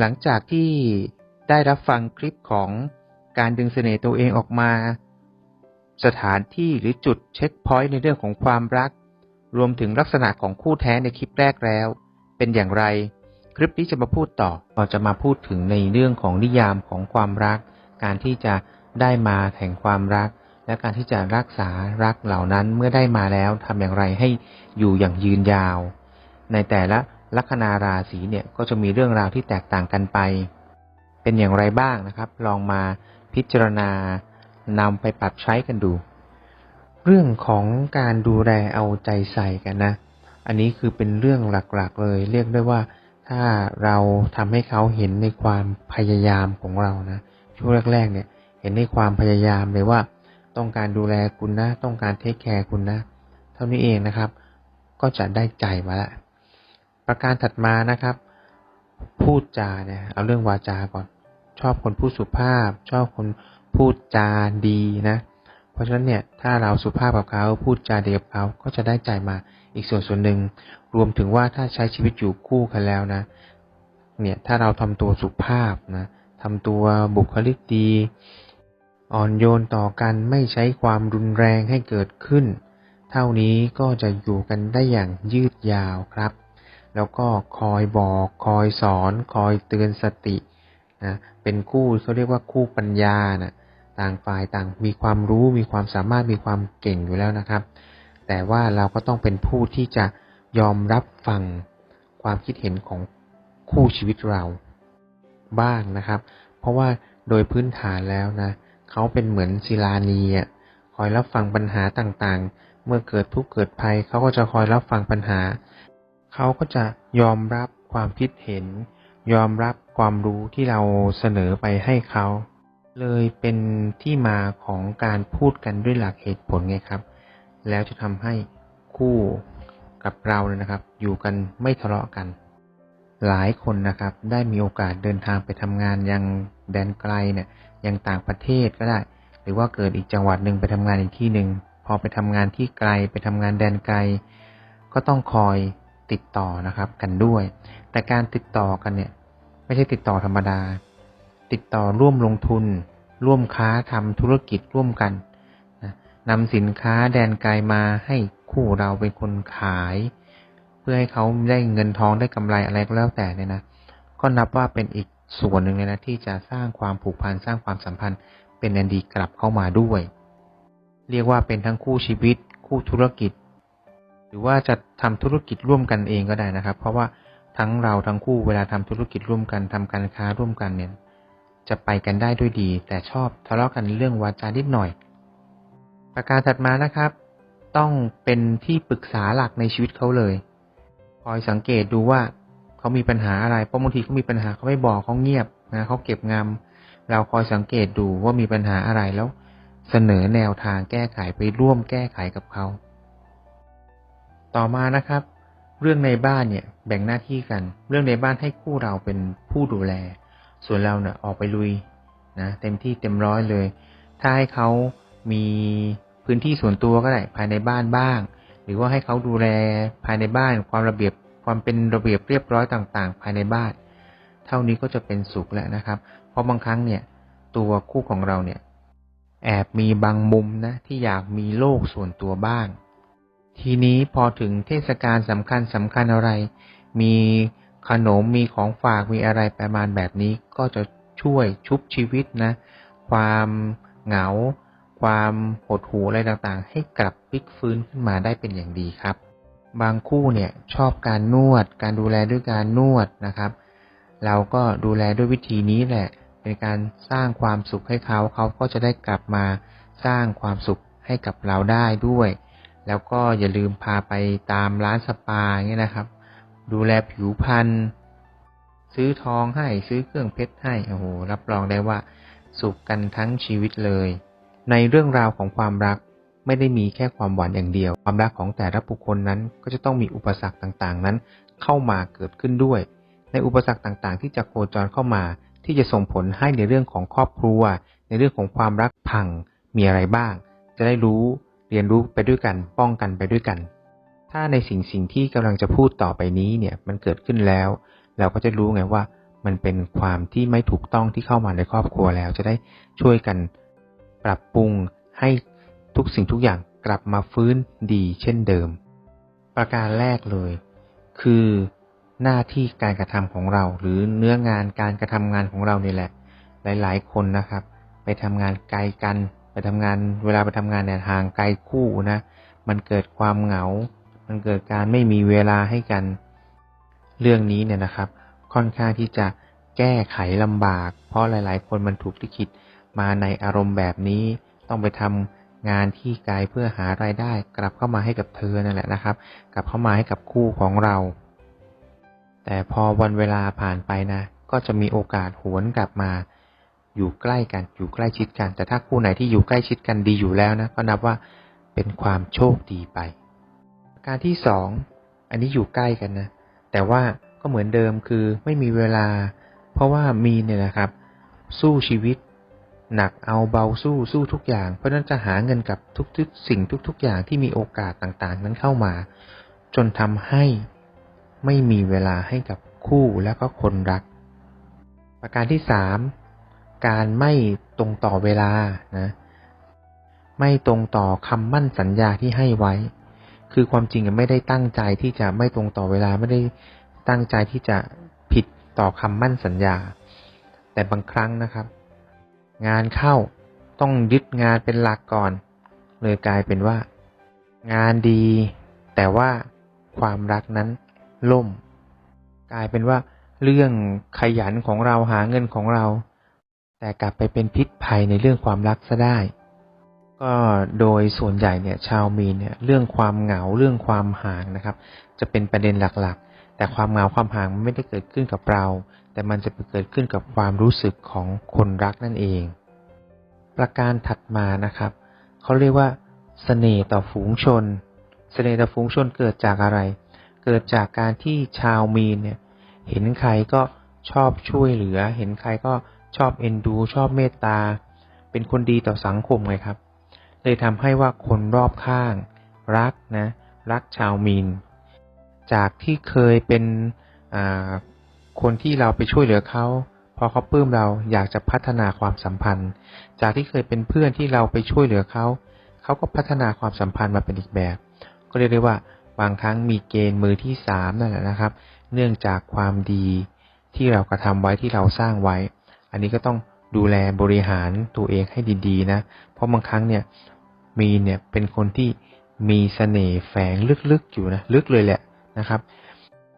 หลังจากที่ได้รับฟังคลิปของการดึงเสน่ห์ตัวเองออกมา สถานที่หรือจุดเช็คพอยต์ในเรื่องของความรัก รวมถึงลักษณะของคู่แท้ในคลิปแรกแล้ว เป็นอย่างไร คลิปนี้จะมาพูดต่อเราจะมาพูดถึงในเรื่องของนิยามของความรัก การที่จะได้มาแห่งความรัก และการที่จะรักษารักเหล่านั้นเมื่อได้มาแล้วทำอย่างไรให้อยู่อย่างยืนยาว ในแต่ละ ลัคนาราศีเนี่ยก็จะมีเรื่องราวที่แตกต่างกันไป เป็นอย่างไรบ้างนะครับ ลองมาพิจารณานำไปปรับใช้กันดู เรื่องของการดูแลเอาใจใส่กันนะ อันนี้คือเป็นเรื่องหลักๆเลย เรียกได้ว่าถ้าเราทำให้เขาเห็นในความพยายามของเรานะช่วงแรกๆเนี่ยเห็นในความพยายามเลยว่า ต้องการดูแลคุณนะ ต้องการเทคแคร์คุณนะ เท่านี้เองนะครับ ก็จะได้ใจมาละ ประการถัดมานะครับ พูดจาเนี่ยเอาเรื่องวาจาก่อน ชอบคนพูดสุภาพ ชอบคนพูดจาดีนะ เพราะฉะนั้นเนี่ยถ้าเราสุภาพกับเขาพูดจาดีกับเขาก็จะได้ใจมาอีกส่วนส่วนหนึ่ง รวมถึงว่าถ้าใช้ชีวิตอยู่คู่กันแล้วนะ เนี่ยถ้าเราทำตัวสุภาพนะทำตัวบุคลิกดี อ่อนโยนต่อกันไม่ใช้ความรุนแรงให้เกิดขึ้น เท่านี้ก็จะอยู่กันได้อย่างยืดยาวครับ แล้วก็คอยบอกคอยสอนคอยเตือนสตินะเป็นคู่เขาเรียกว่าคู่ปัญญานะต่างฝ่ายต่างมีความรู้มีความสามารถมีความเก่งอยู่แล้วนะครับ แต่ว่าเราก็ต้องเป็นผู้ที่จะยอมรับฟังความคิดเห็นของคู่ชีวิตเราบ้างนะครับ เพราะว่าโดยพื้นฐานแล้วนะเขาเป็นเหมือนศิลานีอะคอยรับฟังปัญหาต่างๆ เมื่อเกิดทุกข์เกิดภัยเขาก็จะคอยรับฟังปัญหา เขาก็จะยอมรับความคิดเห็น ยอมรับความรู้ที่เราเสนอไปให้เขา เลยเป็นที่มาของการพูดกันด้วยหลักเหตุผลไงครับ แล้วจะทำให้คู่กับเราเลยนะครับ อยู่กันไม่ทะเลาะกัน หลายคนนะครับได้มีโอกาสเดินทางไปทำงานยังแดนไกลเนี่ยยังต่างประเทศก็ได้ หรือว่าเกิดอีกจังหวัดหนึ่งไปทำงานอีกที่หนึ่งพอไปทำงานที่ไกลไปทำงานแดนไกล ก็ต้องคอย ติดต่อนะครับ กันด้วย แต่การติดต่อกันเนี่ย ไม่ใช่ติดต่อธรรมดา ติดต่อร่วมลงทุน ร่วมค้าทำธุรกิจร่วมกันนะนำสินค้าแดนไกลมาให้คู่เราเป็นคนขาย เพื่อให้เขาได้เงินทองได้กำไรอะไรก็แล้วแต่เนี่ยนะก็นับว่าเป็นอีกส่วนหนึ่งเลยนะที่จะสร้างความผูกพันสร้างความสัมพันธ์ เป็นอันดีกลับเข้ามาด้วย เรียกว่าเป็นทั้งคู่ชีวิต คู่ธุรกิจ หรือว่าจะทำธุรกิจร่วมกันเองก็ได้นะครับ เพราะว่าทั้งเราทั้งคู่เวลาทำธุรกิจร่วมกันทำการค้าร่วมกันเนี่ย จะไปกันได้ด้วยดี แต่ชอบทะเลาะกันเรื่องวาจานิดหน่อย ประการถัดมานะครับ ต้องเป็นที่ปรึกษาหลักในชีวิตเขาเลยคอยสังเกตดูว่าเขามีปัญหาอะไรเพราะบางทีเขามีปัญหาเขาไม่บอกเขาเงียบนะเขาเก็บงำเราคอยสังเกตดูว่ามีปัญหาอะไรแล้ว เสนอแนวทางแก้ไขไปร่วมแก้ไขกับเขา ต่อมานะครับ เรื่องในบ้านเนี่ยแบ่งหน้าที่กัน เรื่องในบ้านให้คู่เราเป็นผู้ดูแล ส่วนเราเนี่ยออกไปลุยนะเต็มที่เต็มร้อยเลย ถ้าให้เขามีพื้นที่ส่วนตัวก็ได้ภายในบ้านบ้าง หรือว่าให้เขาดูแลภายในบ้านความระเบียบความเป็นระเบียบเรียบร้อยต่างๆ ภายในบ้าน เท่านี้ก็จะเป็นสุขแล้วนะครับ เพราะบางครั้งเนี่ยตัวคู่ของเราเนี่ยแอบมีบางมุมนะที่อยากมีโลกส่วนตัวบ้าง ทีนี้พอถึงเทศกาลสำคัญสำคัญอะไร มีขนมมีของฝากมีอะไรประมาณแบบนี้ ก็จะช่วยชุบชีวิตนะ ความเหงา ความหดหู่อะไรต่างๆ ให้กลับพลิกฟื้นขึ้นมาได้เป็นอย่างดีครับ บางคู่เนี่ยชอบการนวด การดูแลด้วยการนวดนะครับ เราก็ดูแลด้วยวิธีนี้แหละ เป็นการสร้างความสุขให้เขาเขาก็จะได้กลับมาสร้างความสุขให้กับเราได้ด้วย แล้วก็อย่าลืมพาไปตามร้านสปาเงี้ยนะครับ ดูแลผิวพรรณซื้อทองให้ซื้อเครื่องเพชรให้โอ้โหรับรองได้ว่า สุขกันทั้งชีวิตเลย ในเรื่องราวของความรักไม่ได้มีแค่ความหวานอย่างเดียว ความรักของแต่ละบุคคลนั้นก็จะต้องมีอุปสรรคต่างๆ นั้น เข้ามาเกิดขึ้นด้วย ในอุปสรรคต่างๆ ที่จะโคจรเข้ามา ที่จะส่งผลให้ในเรื่องของครอบครัว ในเรื่องของความรักพังมีอะไรบ้าง จะได้รู้ เรียนรู้ไปด้วยกัน ป้องกันไปด้วยกัน ถ้าในสิ่งสิ่งที่กำลังจะพูดต่อไปนี้เนี่ยมันเกิดขึ้นแล้ว เราก็จะรู้ไงว่ามันเป็นความที่ไม่ถูกต้องที่เข้ามาในครอบครัวแล้ว จะได้ช่วยกันปรับปรุงให้ทุกสิ่งทุกอย่างกลับมาฟื้นดีเช่นเดิม ประการแรกเลย คือหน้าที่การกระทำของเรา หรือเนื้องานการกระทำงานของเรานี่แหละ หลาย ๆ คนนะครับ ไปทำงานไกลกัน ทำงานเวลาไปทำงานเนี่ยห่างไกลคู่นะ มันเกิดความเหงา มันเกิดการไม่มีเวลาให้กันเรื่องนี้เนี่ยนะครับ ค่อนข้างที่จะแก้ไขลำบาก เพราะหลาย ๆ คนมันถูกลิขิตมาในอารมณ์แบบนี้ ต้องไปทำงานที่ไกลเพื่อหารายได้ กลับเข้ามาให้กับเธอนั่นแหละนะครับ กลับเข้ามาให้กับคู่ของเรา แต่พอวันเวลาผ่านไปนะ ก็จะมีโอกาสหวนกลับมา อยู่ใกล้กันอยู่ใกล้ชิดกัน แต่ถ้าคู่ไหนที่อยู่ใกล้ชิดกันดีอยู่แล้วนะก็นับว่าเป็นความโชคดีไป การที่สองอันนี้อยู่ใกล้กันนะ แต่ว่าก็เหมือนเดิมคือไม่มีเวลา เพราะว่ามีเนี่ยนะครับ สู้ชีวิต หนักเอาเบาสู้สู้ทุกอย่าง เพราะนั้นจะหาเงินกับทุกๆ สิ่งทุก ๆ อย่างที่มีโอกาสต่างๆ นั้นเข้ามา จนทำให้ไม่มีเวลาให้กับคู่และก็คนรัก ประการที่สาม การไม่ตรงต่อเวลานะ ไม่ตรงต่อคำมั่นสัญญาที่ให้ไว้ คือความจริงไม่ได้ตั้งใจที่จะไม่ตรงต่อเวลาไม่ได้ตั้งใจที่จะผิดต่อคำมั่นสัญญา แต่บางครั้งนะครับ งานเข้าต้องยึดงานเป็นหลักก่อน เลยกลายเป็นว่า งานดี แต่ว่าความรักนั้นล่ม กลายเป็นว่าเรื่องขยันของเราหาเงินของเรา แต่กลับไปเป็นพิษภัยในเรื่องความรักซะได้ ก็โดยส่วนใหญ่เนี่ยชาวมีนเนี่ยเรื่องความเหงาเรื่องความห่างนะครับ จะเป็นประเด็นหลักๆ แต่ความเหงาความห่างมันไม่ได้เกิดขึ้นกับเรา แต่มันจะเกิดขึ้นกับความรู้สึกของคนรักนั่นเอง ประการถัดมานะครับเขาเรียกว่าเสน่ห์ต่อฝูงชนเสน่ห์ต่อฝูงชนเกิดจากอะไร เกิดจากการที่ชาวมีนเนี่ยเห็นใครก็ชอบช่วยเหลือ เห็นใครก็ ชอบเอ็นดู ชอบเมตตา เป็นคนดีต่อสังคมไงครับ เลยทำให้ว่าคนรอบข้าง รักนะ รักชาวมีน จากที่เคยเป็นคนที่เราไปช่วยเหลือเขาพอเขาปลื้มเราอยากจะพัฒนาความสัมพันธ์ จากที่เคยเป็นเพื่อนที่เราไปช่วยเหลือเขาเขาก็พัฒนาความสัมพันธ์มาเป็นอีกแบบ ก็เรียกได้ว่าบางครั้งมีเกณฑ์มือที่สามนั่นแหละนะครับ เนื่องจากความดีที่เรากระทำไว้ที่เราสร้างไว้ อันนี้ก็ต้องดูแลบริหารตัวเองให้ดีๆนะ เพราะบางครั้งเนี่ยมีเนี่ยเป็นคนที่มีเสน่ห์แฝงลึกๆอยู่นะลึกเลยแหละนะครับ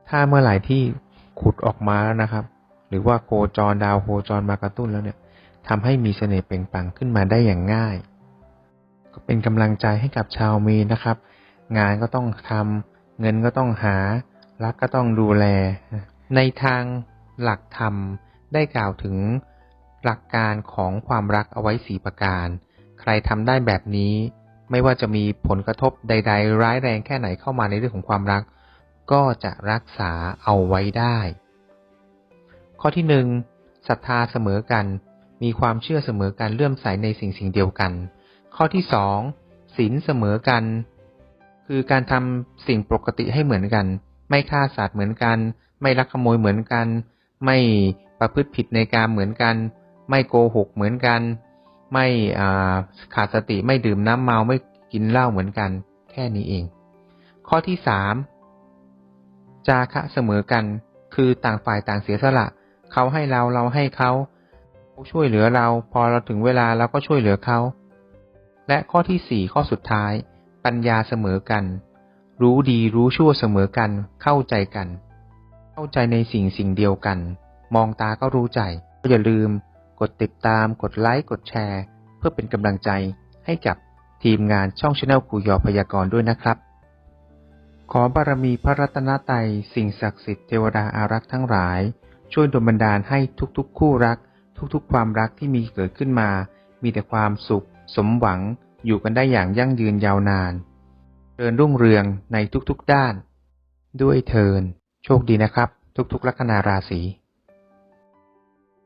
ถ้าเมื่อไหร่ที่ขุดออกมาแล้วนะครับ หรือว่าโคจรดาวโคจรมากระตุ้นแล้วเนี่ยทำให้มีเสน่ห์เปล่งปลั่งขึ้นมาได้อย่างง่าย ก็เป็นกำลังใจให้กับชาวมีนะครับ งานก็ต้องทำเงินก็ต้องหารักก็ต้องดูแล ในทางหลักธรรม ได้กล่าวถึงหลักการของความรักเอาไว้สีประการ ใครทำได้แบบนี้ ไม่ว่าจะมีผลกระทบใด ๆ ร้ายแรงแค่ไหนเข้ามาในเรื่องของความรัก ก็จะรักษาเอาไว้ได้ ข้อที่หนึ่งศรัทธาเสมอกัน มีความเชื่อเสมอกันเลื่อมใสในสิ่งสิ่งเดียวกัน ข้อที่สองศีลเสมอกัน คือการทำสิ่งปกติให้เหมือนกัน ไม่ฆ่าสัตว์เหมือนกัน ไม่ลักขโมยเหมือนกัน ไม่ ประพฤติผิดในการเหมือนกัน ไม่โกหกเหมือนกัน ไม่ขาดสติไม่ดื่มน้ำเมาไม่กินเหล้าเหมือนกัน แค่นี้เอง ข้อที่สามจาคะเสมอกัน คือต่างฝ่ายต่างเสียสละ เขาให้เราเราให้เขาเขาช่วยเหลือเรา พอเราถึงเวลาเราก็ช่วยเหลือเขา และข้อที่สี่ข้อสุดท้าย ปัญญาเสมอกัน รู้ดีรู้ชั่วเสมอกัน เข้าใจกัน เข้าใจในสิ่งสิ่งเดียวกัน มองตาก็รู้ใจ ก็อย่าลืม กดติดตาม กดไลค์ กดแชร์ เพื่อเป็นกำลังใจให้กับทีมงานช่องชาแนลครูยอพยากรณ์ด้วยนะครับ ขอบารมีพระรัตนตรัยสิ่งศักดิ์สิทธิ์เทวดาอารักษ์ทั้งหลาย ช่วยดลบันดาลให้ทุกๆ คู่รัก ทุกๆ ความรักที่มีเกิดขึ้นมา มีแต่ความสุข สมหวัง อยู่กันได้อย่างยั่งยืนยาวนานเริญรุ่งเรืองในทุกๆด้าน ด้วยเทินโชคดีนะครับ ทุกๆลัคนาราศี